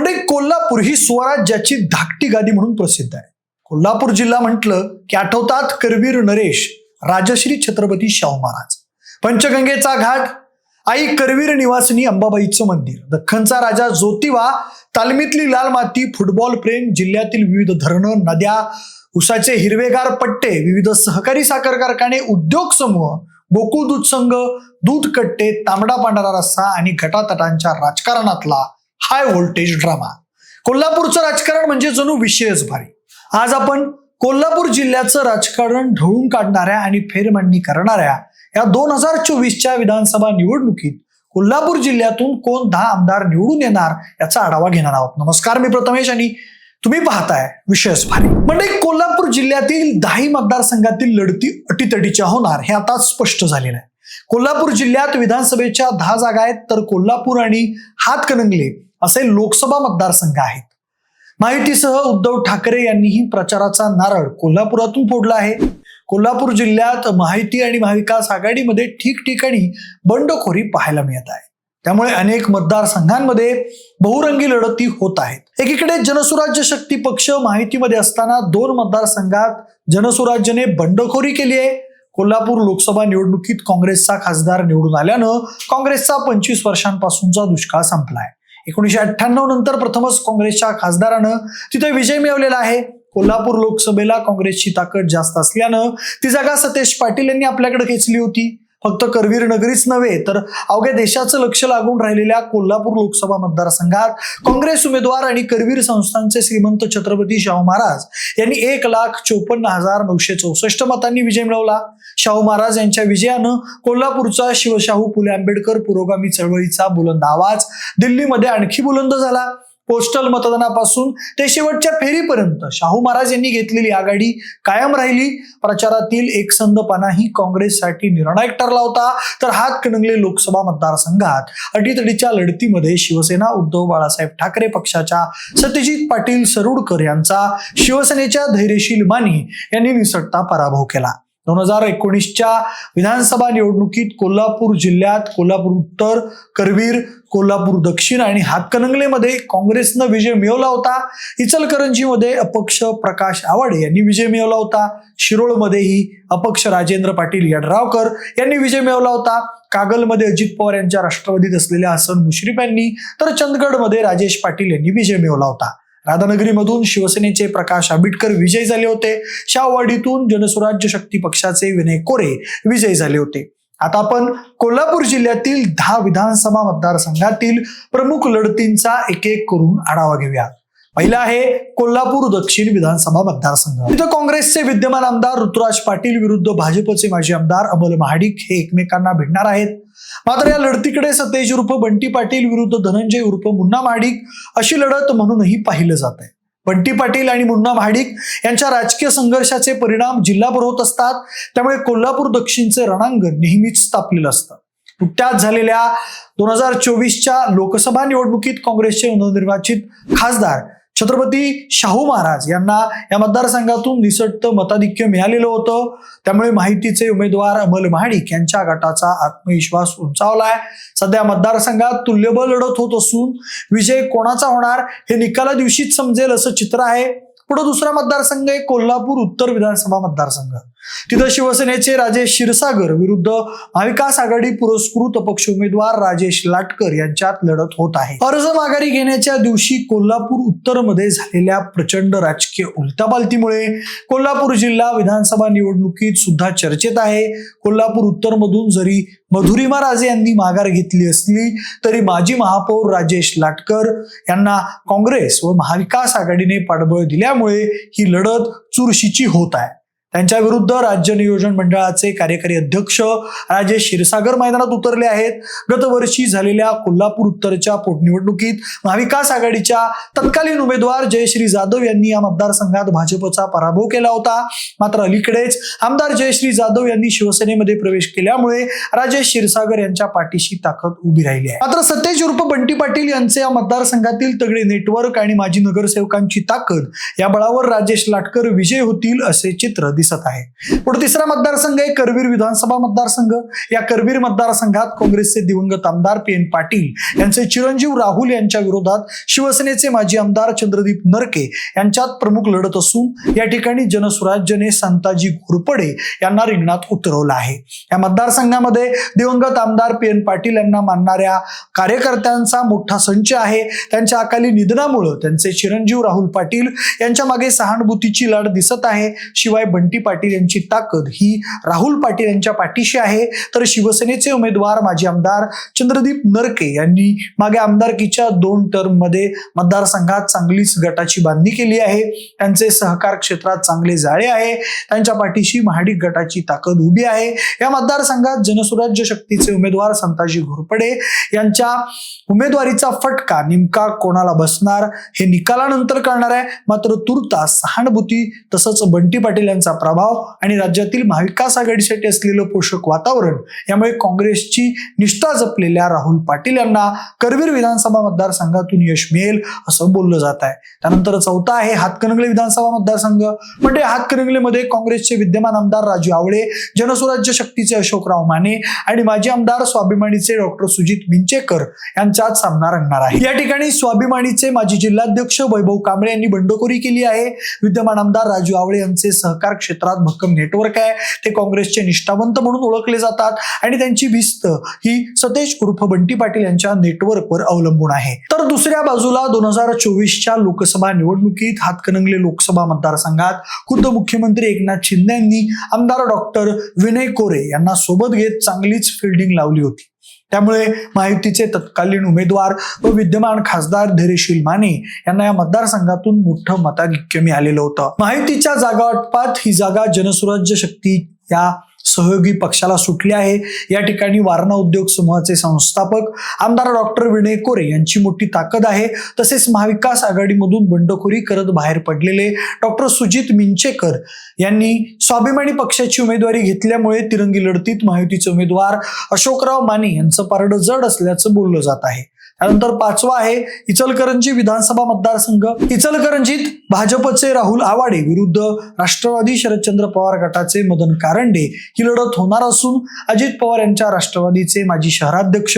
म्हणजे कोल्हापूर ही स्वराज्याची धाकटी गादी म्हणून प्रसिद्ध आहे. कोल्हापूर जिल्हा म्हटलं की आठवतात करवीर नरेश राजश्री छत्रपती शाहू महाराज. पंचगंगेचा घाट आई करवीर निवासिनी अंबाबाईचं मंदिर. दख्खनचा राजा ज्योतिबा तालमीतली लाल माती फुटबॉल प्रेम जिल्ह्यातील विविध धरणं नद्या उसाचे हिरवेगार पट्टे विविध सहकारी साखर कारखाने उद्योग समूह गोकुळ दूध संघ दूध कट्टे तांबडा पांढरा रस्सा आणि घटातटांच्या राजकारणातला हाय व्होल्टेज ड्रामा. कोल्हापूरचं राजकारण म्हणजे जणू विषयच भारी. आज आपण कोल्हापूर जिल्ह्याचं राजकारण ढवळून काढणाऱ्या आणि फेरमांडणी करणाऱ्या या दोन हजार चोवीसच्या विधानसभा निवडणुकीत कोल्हापूर जिल्ह्यातून कोण दहा आमदार निवडून येणार याचा आढावा घेणार आहोत. नमस्कार मी प्रथमेश आणि तुम्ही पाहताय विषयच भारी. म्हणजे कोल्हापूर जिल्ह्यातील दहाही मतदारसंघातील लढती अटीतटीच्या होणार हे आता स्पष्ट झालेलं आहे. कोल्हापूर जिल्ह्यात विधानसभेच्या दहा जागा आहेत तर कोल्हापूर आणि हातकणंगले असे लोकसभा मतदारसंघ आहेत. माहितीसह उद्धव ठाकरे यांनीही प्रचाराचा नारळ कोल्हापुरातून फोडला आहे. कोल्हापूर जिल्ह्यात माहिती आणि महाविकास आघाडीमध्ये ठिकठिकाणी बंडखोरी पाहायला मिळत आहे. त्यामुळे अनेक मतदारसंघांमध्ये बहुरंगी लढती होत आहेत. एकीकडे जनसुराज्य शक्ती पक्ष माहितीमध्ये असताना दोन मतदारसंघात जनसुराज्यने बंडखोरी केली आहे. कोल्हापूर लोकसभा निवडणुकीत काँग्रेसचा खासदार निवडून आल्यानं काँग्रेसचा पंचवीस वर्षांपासूनचा दुष्काळ संपलाय. एकोणीशे अठ्ठ्याण्णव नंतर प्रथमच काँग्रेसच्या खासदारानं तिथे विजय मिळवलेला आहे. कोल्हापूर लोकसभेला काँग्रेसची ताकद जास्त असल्यानं ती जागा सतेज पाटील यांनी आपल्याकडे खेचली होती. फक्त करवीर नगरीच नव्हे तर अवघ्या देशाचं लक्ष लागून राहिलेल्या कोल्हापूर लोकसभा मतदारसंघात काँग्रेस उमेदवार आणि करवीर संस्थांचे श्रीमंत छत्रपती शाहू महाराज यांनी एक लाख चोपन्न हजार नऊशे चौसष्ट मतांनी विजय मिळवला. शाहू महाराज यांच्या विजयानं कोल्हापूरचा शिवशाहू फुले आंबेडकर पुरोगामी चळवळीचा बुलंद आवाज दिल्लीमध्ये आणखी बुलंद झाला. पोस्टल मतदानापासून ते शेवटच्या फेरीपर्यंत. शाहू महाराज यांनी घेतलेली आघाडी कायम राहिली. प्रचारातील एकसंधपणाही काँग्रेससाठी निर्णायक ठरला होता. तर हातकणंगले लोकसभा मतदारसंघात अटीतडीच्या लढतीमध्ये शिवसेना उद्धव बाळासाहेब ठाकरे पक्षाच्या सत्यजित पाटील सरुडकर यांचा शिवसेनेच्या धैर्यशील मानी यांनी निसटता पराभव केला. दोन हजार एकोणीसच्या विधानसभा निवडणुकीत कोल्हापूर जिल्ह्यात कोल्हापूर उत्तर करवीर कोल्हापूर दक्षिण आणि हातकणंगलेमध्ये काँग्रेसनं विजय मिळवला होता. इचलकरंजीमध्ये अपक्ष प्रकाश आवाडे यांनी विजय मिळवला होता. शिरोळमध्येही अपक्ष राजेंद्र पाटील यड्रावकर यांनी विजय मिळवला होता. कागलमध्ये अजित पवार यांच्या राष्ट्रवादीत असलेल्या हसन मुश्रीफ यांनी तर चंदगडमध्ये राजेश पाटील यांनी विजय मिळवला होता. राधानगरीमधून शिवसेनेचे प्रकाश आंबेडकर विजयी झाले होते. शाहवाडीतून जनस्वराज्य शक्ती पक्षाचे विनय कोरे विजयी झाले होते. आता आपण कोल्हापूर जिल्ह्यातील दहा विधानसभा मतदारसंघातील प्रमुख लढतींचा एक एक करून आढावा घेऊया. पहिला आहे कोल्हापूर दक्षिण विधानसभा मतदारसंघ. तिथं काँग्रेसचे विद्यमान आमदार ऋतुराज पाटील विरुद्ध भाजपचे माजी आमदार अमल महाडिक हे एकमेकांना भिडणार आहेत. मात्र या लढतीकडे सतेज उर्फ बंटी पाटील विरुद्ध धनंजय उर्फ मुन्ना महाडिक अशी लढत म्हणूनही पाहिलं जात आहे. बंटी पाटील आणि मुन्ना महाडिक यांच्या राजकीय संघर्षाचे परिणाम जिल्हाभर होत असतात त्यामुळे कोल्हापूर दक्षिणचे रणांगण नेहमीच तापलेलं असतं. नुकत्याच झालेल्या दोन हजार चोवीसच्या लोकसभा निवडणुकीत काँग्रेसचे नवनिर्वाचित खासदार छत्रपती शाहू महाराज यांना या मतदारसंघातून निसटतं मताधिक्य मिळालेलं होतं. त्यामुळे माहितीचे उमेदवार अमल महाडिक यांच्या गटाचा आत्मविश्वास उंचावलाय. सध्या मतदारसंघात तुल्यबळ लढत होत असून विजय कोणाचा होणार हे निकाला दिवशीच समजेल असं चित्र आहे. पुढे दुसरा मतदारसंघ आहे कोल्हापूर उत्तर विधानसभा मतदारसंघ. तिथं शिवसेनेचे राजेश क्षीरसागर विरुद्ध महाविकास आघाडी पुरस्कृत अपक्ष उमेदवार राजेश लाटकर यांच्यात लढत होत आहे. अर्ज माघारी घेण्याच्या दिवशी कोल्हापूर उत्तरमध्ये झालेल्या प्रचंड राजकीय उलटापालतीमुळे कोल्हापूर जिल्हा विधानसभा निवडणुकीत सुद्धा चर्चेत आहे. कोल्हापूर उत्तरमधून जरी मधुरिमा राजे यांनी माघार घेतली असली तरी माजी महापौर राजेश लाटकर यांना काँग्रेस व महाविकास आघाडीने पाठबळ दिल्यामुळे ही लढत चुरशीची होत आहे. त्यांच्या विरुद्ध राज्य नियोजन मंडळाचे कार्यकारी अध्यक्ष राजेश क्षीरसागर मैदानात उतरले आहेत. गतवर्षी झालेल्या कोल्हापूर उत्तरच्या पोटनिवडणुकीत महाविकास आघाडीच्या तत्कालीन उमेदवार जयश्री जाधव यांनी या मतदारसंघात भाजपचा पराभव केला होता. मात्र अलीकडेच आमदार जयश्री जाधव यांनी शिवसेनेमध्ये प्रवेश केल्यामुळे राजेश क्षीरसागर यांच्या पाठीशी ताकद उभी राहिली आहे. मात्र सतेज उर्फ बंटी पाटील यांचे या मतदारसंघातील तगडे नेटवर्क आणि माजी नगरसेवकांची ताकद या बळावर राजेश लाटकर विजय होतील असे चित्र दिसत आहे. पुढे तिसरा मतदारसंघ आहे करवीर विधानसभा मतदारसंघ. या करवीर मतदारसंघात काँग्रेसचे दिवंगत आमदार पी एन पाटील यांचे चिरंजीव राहुल यांच्या विरोधात शिवसेनेचे माजी आमदार चंद्रदीप नरके यांच्यात प्रमुख लढत असून या ठिकाणी जनस्वराज्यने संताजी घोरपडे यांना रिंगणात उतरवलं आहे. या मतदारसंघामध्ये दिवंगत आमदार पी एन पाटील यांना मानणाऱ्या कार्यकर्त्यांचा मोठा संच आहे. त्यांच्या अकाली निधनामुळं त्यांचे चिरंजीव राहुल पाटील यांच्या मागे सहानुभूतीची लाट दिसत आहे. शिवाय बंटी पाटील यांची ताकद ही राहुल पाटील यांच्या पाठीशी आहे. तर शिवसेनेचे उमेदवार माजी आमदार चंद्रदीप नरके यांनी मागे आमदारकीच्या दोन टर्ममध्ये मतदारसंघात चांगलीच गटाची बांधणी केली आहे. त्यांचे सहकार क्षेत्रात चांगले जाळे आहे. त्यांच्या पाठीशी महाडिक गटाची ताकद उभी आहे. या मतदारसंघात जनसुराज्य शक्तीचे उमेदवार संताजी घोरपडे यांच्या उमेदवारीचा फटका नेमका कोणाला बसणार हे निकालानंतर करणार आहे. मात्र तुर्तास सहानुभूती तसंच बंटी पाटील यांचा प्रभाव आणि राज्यातील महाविकास आघाडीसाठी असलेलं पोषक वातावरण यामुळे काँग्रेसची निष्ठा जपलेल्या राहुल पाटील यांना करवीर विधानसभा मतदारसंघातून यश मिळेल असं बोललं जात आहे. त्यानंतर चौथा आहे हातकणंगले विधानसभा मतदारसंघ. म्हणजे हातकणंगलेमध्ये काँग्रेसचे विद्यमान आमदार राजू आवळे जनसुराज्य शक्तीचे अशोकराव माने आणि माजी आमदार स्वाभिमानीचे डॉक्टर सुजित मिंचेकर यांच्यात सामना रंगणार आहे. या ठिकाणी स्वाभिमानीचे माजी जिल्हाध्यक्ष वैभव कांबळे यांनी बंडखोरी केली आहे. विद्यमान आमदार राजू आवळे यांचे सहकार क्षेत्रात भक्कम नेटवर्क आहे. ते काँग्रेसचे निष्ठावंत म्हणून ओळखले जातात. आणि त्यांची भिस्त ही सतेज उर्फ बंटी पाटील यांच्या नेटवर्कवर अवलंबून आहे. तर दुसऱ्या बाजूला दोन हजार चोवीसच्या लोकसभा निवडणुकीत हातकणंगले लोकसभा मतदारसंघात खुद्द मुख्यमंत्री एकनाथ शिंदे यांनी आमदार डॉक्टर विनय कोरे यांना सोबत घेत चांगलीच फिल्डिंग लावली होती. त्यामुळे महायुतीचे तत्कालीन उमेदवार व विद्यमान खासदार धैर्यशील माने यांना या मतदारसंघातून मोठं मताधिक्य मिळालेलं होतं. महायुतीच्या जागा वाटपात ही जागा जनसुराज्य शक्ती या सहयोगी पक्षाला सुटली आहे. या ठिकाणी वारणा उद्योग समूहाचे संस्थापक आमदार डॉक्टर विनय कोरे यांची मोठी ताकद आहे. तसेच महाविकास आघाडीमधून बंडखोरी करत बाहेर पडलेले डॉक्टर सुजित मिंचेकर यांनी स्वाभिमानी पक्षाची उमेदवारी घेतल्यामुळे तिरंगी लढतीत महायुतीचे उमेदवार अशोकराव माने यांचं पारडं जड असल्याचं बोललं जात आहे. त्यानंतर पाचवा आहे इचलकरंजी विधानसभा मतदारसंघ. इचलकरंजीत भाजपचे राहुल आवाडे विरुद्ध राष्ट्रवादी शरदचंद्र पवार गटाचे मदन कारंडे ही लढत होणार असून अजित पवार यांच्या राष्ट्रवादीचे माजी शहराध्यक्ष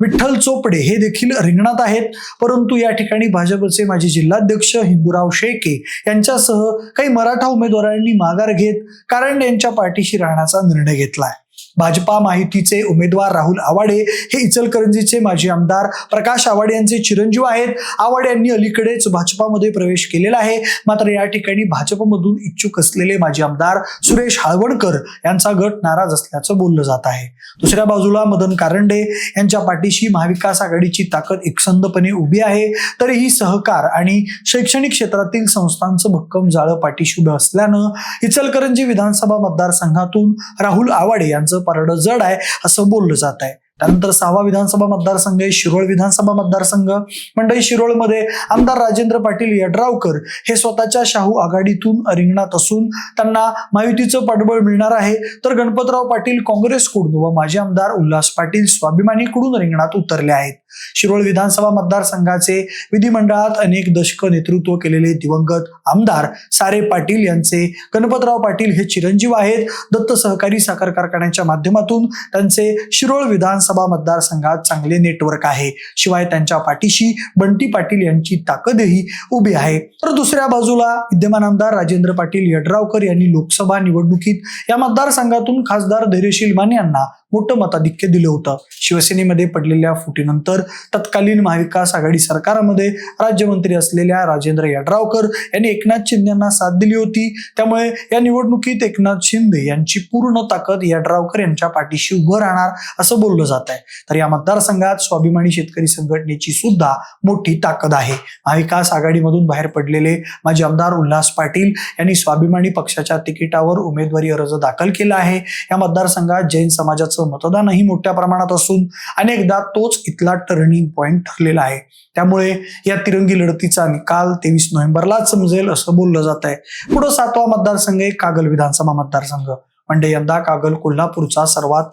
विठ्ठल चोपडे हे देखील रिंगणात आहेत. परंतु या ठिकाणी भाजपचे माजी जिल्हाध्यक्ष हिंदूराव शेळके यांच्यासह काही मराठा उमेदवारांनी माघार घेत कारंडे यांच्या पाठीशी राहण्याचा निर्णय घेतलाय. भाजपा माहितीचे उमेदवार राहुल आवाडे हे इचलकरंजीचे माजी आमदार प्रकाश आवाडे यांचे चिरंजीव आहेत. आवाडे यांनी अलीकडेच भाजपामध्ये प्रवेश केलेला आहे. मात्र या ठिकाणी भाजपमधून इच्छुक असलेले माजी आमदार सुरेश हाळवणकर यांचा गट नाराज असल्याचं बोललं जात आहे. दुसऱ्या बाजूला मदन कारंडे यांच्या पाठीशी महाविकास आघाडीची ताकद एकसंधपणे उभी आहे. तरीही सहकार आणि शैक्षणिक क्षेत्रातील संस्थांचं भक्कम जाळं पाठीशी उभं असल्यानं इचलकरंजी विधानसभा मतदारसंघातून राहुल आवाडे यांचा पारडं जड आहे असं बोललं जात आहे. त्यानंतर सहावा विधानसभा मतदारसंघ आहे शिरोळ विधानसभा मतदारसंघ. मंडई शिरोळमध्ये आमदार राजेंद्र पाटील यड्रावकर हे स्वतःच्या शाहू आघाडीतून रिंगणात असून त्यांना महायुतीचं पाठबळ मिळणार आहे. तर गणपतराव पाटील काँग्रेसकडून व माजी आमदार उल्हास पाटील स्वाभिमानीकडून रिंगणात उतरले आहेत. शिरोळ विधानसभा मतदारसंघाचे विधिमंडळात अनेक दशक नेतृत्व केलेले दिवंगत आमदार सारे पाटील यांचे गणपतराव पाटील हे चिरंजीव आहेत. दत्त सहकारी साखर कारखान्याच्या माध्यमातून त्यांचे शिरोळ विधानसभा मतदारसंघात चांगले नेटवर्क आहे. शिवाय त्यांच्या पाठीशी बंटी पाटील यांची ताकदही उभी आहे. तर दुसऱ्या बाजूला विद्यमान आमदार राजेंद्र पाटील यड्रावकर यांनी लोकसभा निवडणुकीत या मतदारसंघातून खासदार धैर्यशील माने यांना मोठं मताधिक्य दिलं होतं. शिवसेनेमध्ये पडलेल्या फुटीनंतर तत्कालीन महाविकास आघाडी सरकारमध्ये राज्यमंत्री असलेल्या राजेंद्र यड्रावकर यांनी एकनाथ शिंदे यांना साथ दिली होती. त्यामुळे या निवडणुकीत एकनाथ शिंदे यांची पूर्ण ताकद यड्रावकर यांच्या पाठीशी उभं राहणार असं बोललं जात आहे. तर या मतदारसंघात स्वाभिमानी शेतकरी संघटनेची सुद्धा मोठी ताकद आहे. महाविकास आघाडीमधून बाहेर पडलेले माजी आमदार उल्हास पाटील यांनी स्वाभिमानी पक्षाच्या तिकिटावर उमेदवारी अर्ज दाखल केला आहे. या मतदारसंघात जैन समाजाचं मतदानही मोठ्या प्रमाणात असून अनेकदा तोच इथला टर्निंग पॉईंट ठरलेला आहे. त्यामुळे या तिरंगी लढतीचा निकाल तेवीस नोव्हेंबरलाच समजेल असं बोललं जात आहे पुढं सातवा मतदारसंघ आहे कागल विधानसभा मतदारसंघ. म्हणजे यंदा कागल कोल्हापूरचा सर्वात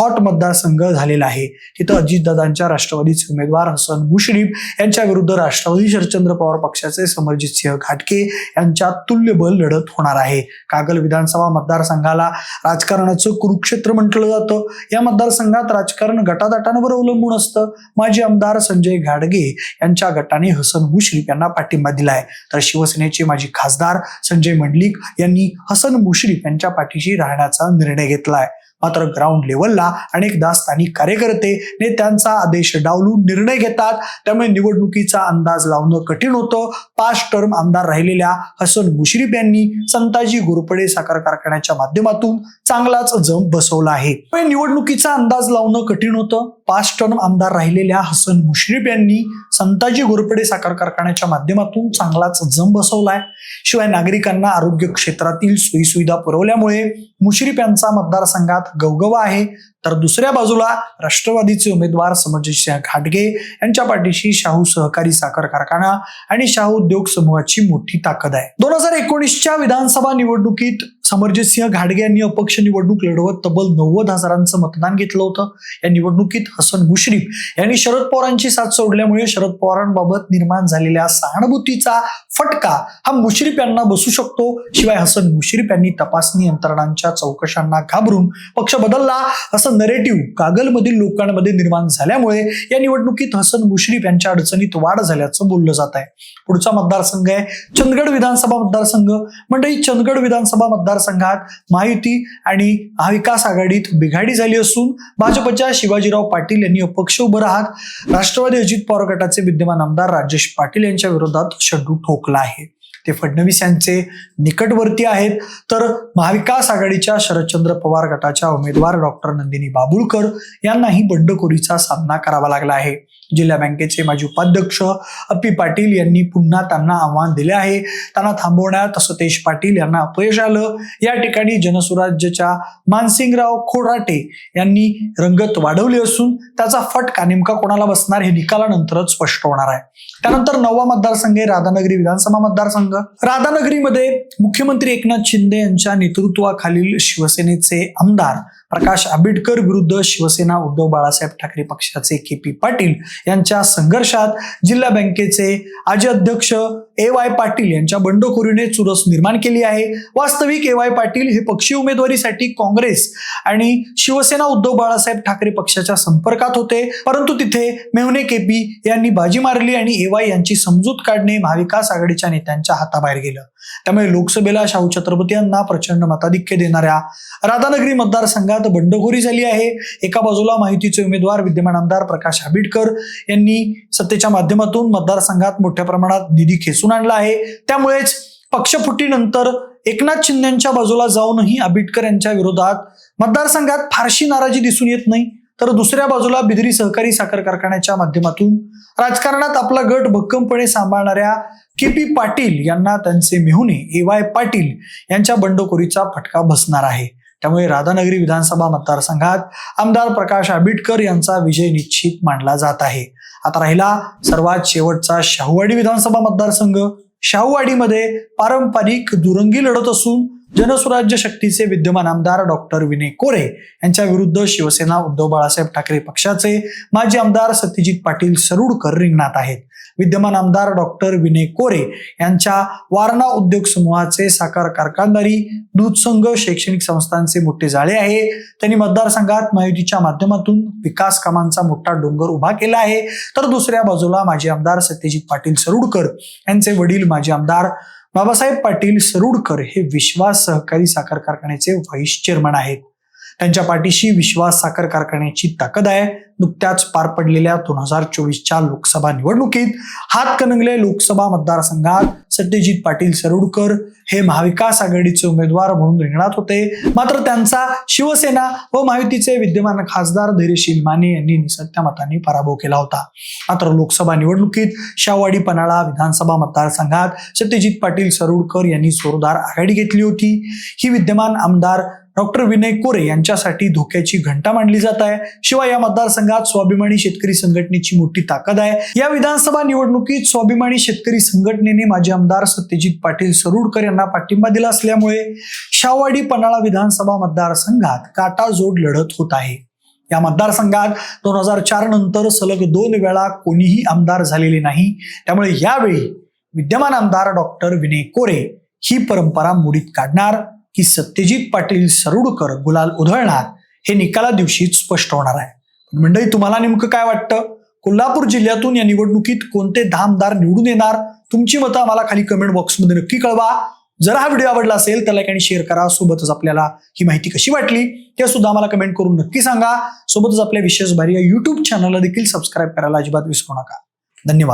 हॉट मतदारसंघ झालेला आहे. तिथं अजितदादांच्या राष्ट्रवादीचे उमेदवार हसन मुश्रीफ यांच्या विरुद्ध राष्ट्रवादी शरदचंद्र पवार पक्षाचे समरजित सिंह घाटके यांच्या तुल्यबल लढत होणार आहे. कागल विधानसभा मतदारसंघाला राजकारणाचं कुरुक्षेत्र म्हटलं जातं. या मतदारसंघात राजकारण गटादाटांवर अवलंबून असतं. माजी आमदार संजय घाडगे यांच्या गटाने हसन मुश्रीफ यांना पाठिंबा दिलाय. तर शिवसेनेचे माजी खासदार संजय मंडलिक यांनी हसन मुश्रीफ यांच्या पाठीशी राहणार करण्याचा निर्णय घेतलाय. मात्र ग्राउंड लेवलला अनेकदा स्थानिक कार्यकर्ते नेत्यांचा आदेश डावलून निर्णय घेतात. त्यामुळे निवडणुकीचा अंदाज लावणं कठीण होतं. पाच टर्म आमदार राहिलेल्या हसन मुश्रीफ यांनी संताजी घोरपडे साखर कारखान्याच्या माध्यमातून चांगलाच जम बसवला आहे. पण निवडणुकीचा अंदाज लावणं कठीण होतं. पाच टर्म आमदार राहिलेल्या हसन मुश्रीफ यांनी संताजी घोरपडे साखर कारखान्याच्या माध्यमातून चांगलाच जम बसवलाय. शिवाय नागरिकांना आरोग्य क्षेत्रातील सोयीसुविधा पुरवल्यामुळे मुश्रीफ यांचा मतदारसंघात गवगवा आहे तर दुसऱ्या बाजूला राष्ट्रवादीचे उमेदवार समरजितसिंह घाटगे यांच्या पाठीशी शाहू सहकारी साखर कारखाना आणि शाहू उद्योग समूहाची मोठी ताकद आहे. दोन हजार एकोणीसच्या विधानसभा निवडणुकीत समरजितसिंह घाटगे यांनी अपक्ष निवडणूक लढवत तब्बल नव्वद हजारांचं मतदान घेतलं होतं. या निवडणुकीत हसन मुश्रीफ यांनी शरद पवारांची साथ सोडल्यामुळे शरद पवारांबाबत निर्माण झालेल्या सहानुभूतीचा फटका हा मुश्रीफ यांना बसू शकतो. शिवाय हसन मुश्रीफ यांनी तपासणी यंत्रणांच्या चौकशांना घाबरून पक्ष बदलला. असं नरेटिव्ह कागलमधील लोकांमध्ये निर्माण झाल्यामुळे या निवडणुकीत हसन मुश्रीफ यांच्या अडचणीत वाढ झाल्याचं बोललं जात आहे. पुढचा मतदारसंघ आहे. चंदगड विधानसभा मतदारसंघ. म्हणजे चंदगड विधानसभा मतदारसंघात महायुती आणि महाविकास आघाडीत बिघाडी झाली असून भाजपच्या शिवाजीराव पाटील यांनी अपक्ष उभं राहत. राष्ट्रवादी अजित पवार गटाचे विद्यमान आमदार राजेश पाटील यांच्या विरोधात शड्डू ठोक ठोकला आहे. ते फडणवीस यांचे निकटवर्ती आहेत. तर महाविकास आघाडीच्या शरदचंद्र पवार गटाच्या उमेदवार डॉक्टर नंदिनी बाबुळकर यांनाही बंडखोरीचा सामना करावा लागला आहे. जिल्हा बँकेचे माजी उपाध्यक्ष अप्पी पाटील यांनी पुन्हा त्यांना आव्हान दिले आहे. त्यांना थांबवण्यात सतेज पाटील यांना अपयश आलं. या ठिकाणी जनसुराज्यच्या मानसिंगराव खोराटे यांनी रंगत वाढवली असून त्याचा फटका नेमका कोणाला बसणार हे निकालानंतरच स्पष्ट होणार आहे. त्यानंतर नववा मतदारसंघ आहे राधानगरी विधानसभा मतदारसंघ. राधानगरीमध्ये मुख्यमंत्री एकनाथ शिंदे यांच्या नेतृत्वाखालील शिवसेनेचे आमदार प्रकाश आंबेडकर विरुद्ध शिवसेना उद्धव बाळासाहेब ठाकरे पक्षाचे के पी पाटील यांच्या संघर्षात जिल्हा बँकेचे माजी अध्यक्ष ए वाय पाटील यांच्या बंडखोरीने चुरस निर्माण केली आहे. वास्तविक ए वाय पाटील हे पक्षीय उमेदवारीसाठी काँग्रेस आणि शिवसेना उद्धव बाळासाहेब ठाकरे पक्षाच्या संपर्कात होते. परंतु तिथे मेहने केपी यांनी बाजी मारली आणि ए वाय यांची समजूत काढणे महाविकास आघाडीच्या नेत्यांच्या हाताबाहेर गेलं. त्यामुळे लोकसभेला शाहू छत्रपती यांना प्रचंड मताधिक्य देणाऱ्या राधानगरी मतदारसंघात बंडखोरी झाली आहे. एका बाजूला माहितीचे उमेदवार विद्यमान आमदार प्रकाश आंबेडकर यांनी सत्तेच्या माध्यमातून मतदारसंघात मोठ्या प्रमाणात निधी खेचून आणला आहे. त्यामुळेच पक्षफुटीनंतर एकनाथ शिंदेच्या बाजूला जाऊनही आंबेडकर यांच्या विरोधात मतदारसंघात फारशी नाराजी दिसून येत नाही. तर दुसऱ्या बाजूला बिदरी सहकारी साखर कारखान्याच्या माध्यमातून राजकारणात आपला गट भक्कमपणे सांभाळणाऱ्या के पी पाटील यांना त्यांचे मेहुणे ए वाय पाटील यांच्या बंडखोरीचा फटका बसणार आहे. त्यामुळे राधानगरी विधानसभा मतदारसंघात आमदार प्रकाश आंबेडकर यांचा विजय निश्चित मानला जात आहे. आता राहिला सर्वात शेवटचा शाहूवाडी विधानसभा मतदारसंघ. शाहूवाडीमध्ये पारंपरिक दुरंगी लढत असून जनसुराज्य शक्तीचे विद्यमान आमदार डॉक्टर विनय कोरे यांच्या विरुद्ध शिवसेना उद्धव बाळासाहेब ठाकरे पक्षाचे माजी आमदार सत्यजित पाटील सरुडकर रिंगणात आहेत. विद्यमान आमदार डॉक्टर विनय कोरे यांच्या वारणा उद्योग समूहाचे साकार कारखानदारी दूध संघ शैक्षणिक संस्थांचे मोठे जाळे आहे. त्यांनी मतदारसंघात महायुतीच्या माध्यमातून विकास कामांचा मोठा डोंगर उभा केला आहे. तर दुसऱ्या बाजूला माजी आमदार सत्यजित पाटील सरुडकर यांचे वडील माजी आमदार बाबासाहेब पाटील सरुडकर हे विश्वास सहकारी साखर कारखान्याचे व्हाईस चेअरमन आहेत. त्यांच्या पाठीशी विश्वास साखर कारखान्याची ताकद आहे. नुकत्याच पार पडलेल्या दोन हजार चोवीसच्या लोकसभा निवडणुकीत हातकणंगले लोकसभा मतदारसंघात सत्यजित पाटील सरुडकर हे महाविकास आघाडीचे उमेदवार म्हणून रिंगणात होते. मात्र त्यांचा शिवसेना व महायुतीचे विद्यमान खासदार धैर्यशील माने यांनी निसत्या मताने पराभव केला होता. मात्र लोकसभा निवडणुकीत शाहवाडी पन्हाळा विधानसभा मतदारसंघात सत्यजित पाटील सरुडकर यांनी जोरदार आघाडी घेतली होती. ही विद्यमान आमदार डॉक्टर विनय कोरे यांच्यासाठी धोक्याची घंटा मांडली जात आहे. शिवाय या मतदारसंघात मतदारसंघात स्वाभिमानी शेतकरी संघटनेची मोठी ताकद आहे. या विधानसभा निवडणुकीत स्वाभिमानी शेतकरी संघटनेने माजी आमदार सत्यजित पाटील सरुडकर यांना पाठिंबा दिला असल्यामुळे शाहवाडी पन्हाळा विधानसभा मतदारसंघात काटाजोड लढत होत आहे. या मतदारसंघात दोन हजार चार नंतर सलग दोन वेळा कोणीही आमदार झालेले नाही. त्यामुळे यावेळी विद्यमान आमदार डॉक्टर विनय कोरे ही परंपरा मोडीत काढणार की सत्यजित पाटील सरुडकर गुलाल उधळणार हे निकाला दिवशीच स्पष्ट होणार आहे. मंडळी तुम्हाला नेमकं काय वाटतं? कोल्हापूर जिल्ह्यातून या निवडणुकीत कोणते धामदार निवडून येणार? तुमची मतं आम्हाला खाली कमेंट बॉक्समध्ये नक्की कळवा. जर हा व्हिडिओ आवडला असेल तर लाईक आणि शेअर करा. सोबतच आपल्याला ही माहिती कशी वाटली ते सुद्धा आम्हाला कमेंट करून नक्की सांगा. सोबतच आपल्या विशेष भारी या युट्यूब चॅनलला देखील सबस्क्राईब करायला अजिबात विसरू नका. धन्यवाद.